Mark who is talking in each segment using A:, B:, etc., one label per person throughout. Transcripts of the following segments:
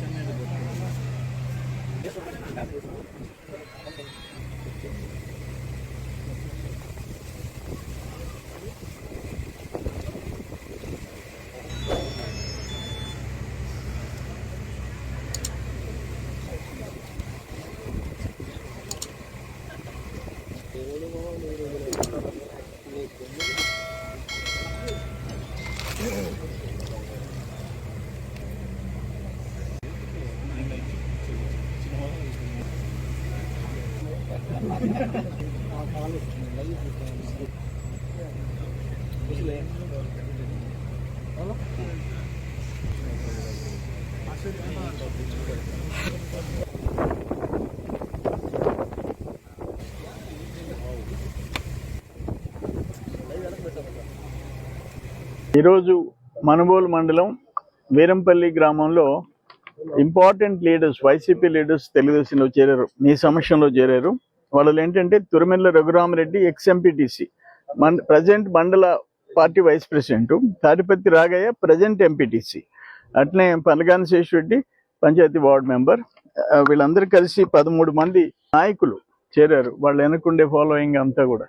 A: சென்னை ఈరోజు మనుబోలు మండలం వీరంపల్లి గ్రామంలో ఇంపార్టెంట్ లీడర్స్ వైసీపీ లీడర్స్ తెలుగుదేశంలో చేరారు. మీ సమక్షంలో చేరారు. వాళ్ళు ఏంటంటే తిరుమల రఘురామరెడ్డి ఎక్స్ ఎంపీటీసీ మన్ ప్రజెంట్ మండల party vice president Tatipatti Ragaiah present MPTC. అట్లే పనగాని శేషురెడ్డి పంచాయతీ వార్డ్ మెంబర్. వీళ్ళందరూ కలిసి పదమూడు మంది నాయకులు చేరారు. వాళ్ళు వెనకుండే ఫాలోయింగ్ అంతా కూడా.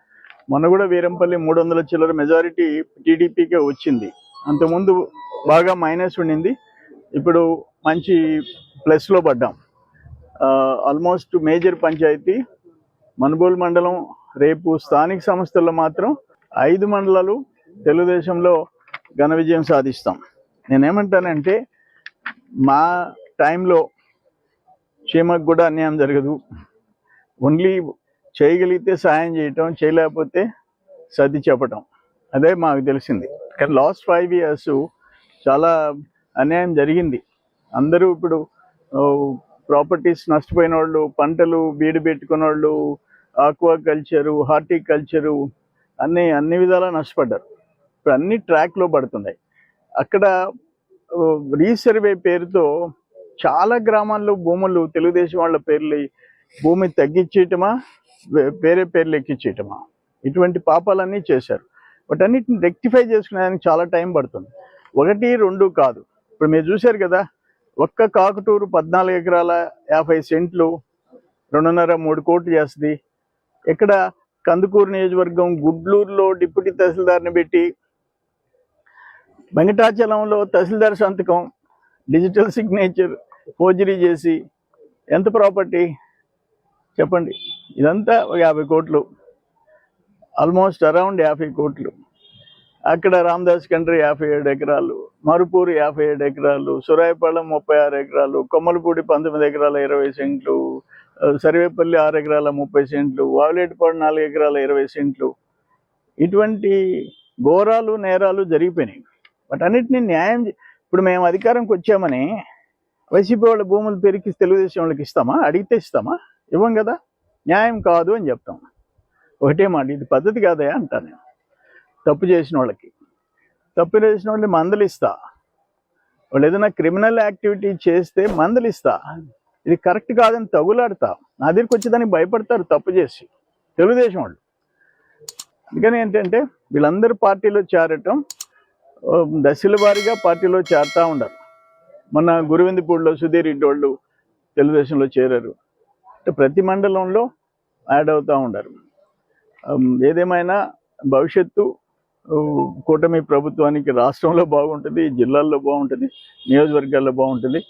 A: మొన్న కూడా వీరంపల్లి మూడు వందల చిల్లర మెజారిటీ టీడీపీకే వచ్చింది. అంతకుముందు బాగా మైనస్ ఉండింది. ఇప్పుడు మంచి ప్లస్లో పడ్డాం. ఆల్మోస్ట్ మేజర్ పంచాయతీ మనుబోలు మండలం రేపు స్థానిక సంస్థల్లో మాత్రం ఐదు మండలాలు తెలుగుదేశంలో ఘన విజయం సాధిస్తాం. నేనేమంటానంటే మా టైంలో చీమకు కూడా అన్యాయం జరగదు. ఓన్లీ చేయగలిగితే సాయం చేయటం చేయలేకపోతే సర్ది చెప్పటం. అదే మాకు తెలిసింది. కానీ లాస్ట్ ఫైవ్ ఇయర్స్ చాలా అన్యాయం జరిగింది. అందరూ ఇప్పుడు ప్రాపర్టీస్ నష్టపోయిన వాళ్ళు పంటలు బీడు పెట్టుకున్న వాళ్ళు ఆక్వా కల్చరు హార్టికల్చరు అన్ని అన్ని విధాలా నష్టపడ్డారు. ఇప్పుడు అన్ని ట్రాక్లో పడుతున్నాయి. అక్కడ రీసర్వే పేరుతో చాలా గ్రామాల్లో భూములు తెలుగుదేశం వాళ్ళ పేర్లు భూమి తగ్గించేయటమా పేరే వేరే పేర్లు ఎక్కించేయటమా ఇటువంటి పాపాలన్నీ చేశారు. వాటన్నిటిని రెక్టిఫై చేసుకునేదానికి చాలా టైం పడుతుంది. ఒకటి రెండు కాదు. ఇప్పుడు మీరు చూశారు కదా ఒక్క కాకుటూరు పద్నాలుగు ఎకరాల యాభై సెంట్లు రెండున్నర మూడు కోట్లు చేస్తుంది. ఇక్కడ కందుకూరు నియోజకవర్గం గుడ్లూరులో డిప్యూటీ తహసీల్దార్ని పెట్టి వెంకటాచలంలో తహసీల్దార్ సంతకం డిజిటల్ సిగ్నేచర్ ఫోర్జరీ చేసి ఎంత ప్రాపర్టీ? చెప్పండి. ఇదంతా ఒక యాభై కోట్లు. ఆల్మోస్ట్ అరౌండ్ యాభై కోట్లు. అక్కడ రామదాస్ కండ్రి యాభై ఏడు ఎకరాలు. మరుపూరు యాభై ఏడు ఎకరాలు సురాయపాళెం ముప్పై ఆరు ఎకరాలు కొమ్మలపూడి పంతొమ్మిది ఎకరాల ఇరవై సెంట్లు సరివేపల్లి సర్వేపల్లి ఆరు ఎకరాల ముప్పై సెంట్లు వావిలేటిపాడు నాలుగు ఎకరాల ఇరవై సెంట్లు. ఇటువంటి ఘోరాలు నేరాలు జరిగిపోయినాయి. వాటన్నిటిని న్యాయం ఇప్పుడు మేము అధికారంకి వచ్చామని వైసీపీ వాళ్ళ భూములు పెరిగి తెలుగుదేశం వాళ్ళకి ఇస్తామా? అడిగితే ఇస్తామా? ఇవ్వం కదా. న్యాయం కాదు అని చెప్తాం. ఒకటే మాట ఇది పద్ధతి కాదే అంటాను నేను. తప్పు చేసిన వాళ్ళకి. తప్పు చేసిన వాళ్ళని మందలిస్తా. వాళ్ళు ఏదైనా క్రిమినల్ యాక్టివిటీ చేస్తే మందలిస్తా. ఇది కరెక్ట్ కాదని తగులాడతా. నా దగ్గరికి వచ్చేదానికి భయపడతారు తప్పు చేసి. తెలుగుదేశం వాళ్ళు. అందుకని ఏంటంటే వీళ్ళందరూ పార్టీలో చేరటం దశల వారీగా పార్టీలో చేరుతా ఉండరు మొన్న గురువిందపూడిలో సుధీర్ రెడ్డి వాళ్ళు తెలుగుదేశంలో చేరారు. అంటే ప్రతి మండలంలో యాడ్ అవుతూ ఉండరు. ఏదేమైనా భవిష్యత్తు కూటమి ప్రభుత్వానికి రాష్ట్రంలో బాగుంటుంది జిల్లాల్లో బాగుంటుంది నియోజకవర్గాల్లో బాగుంటుంది.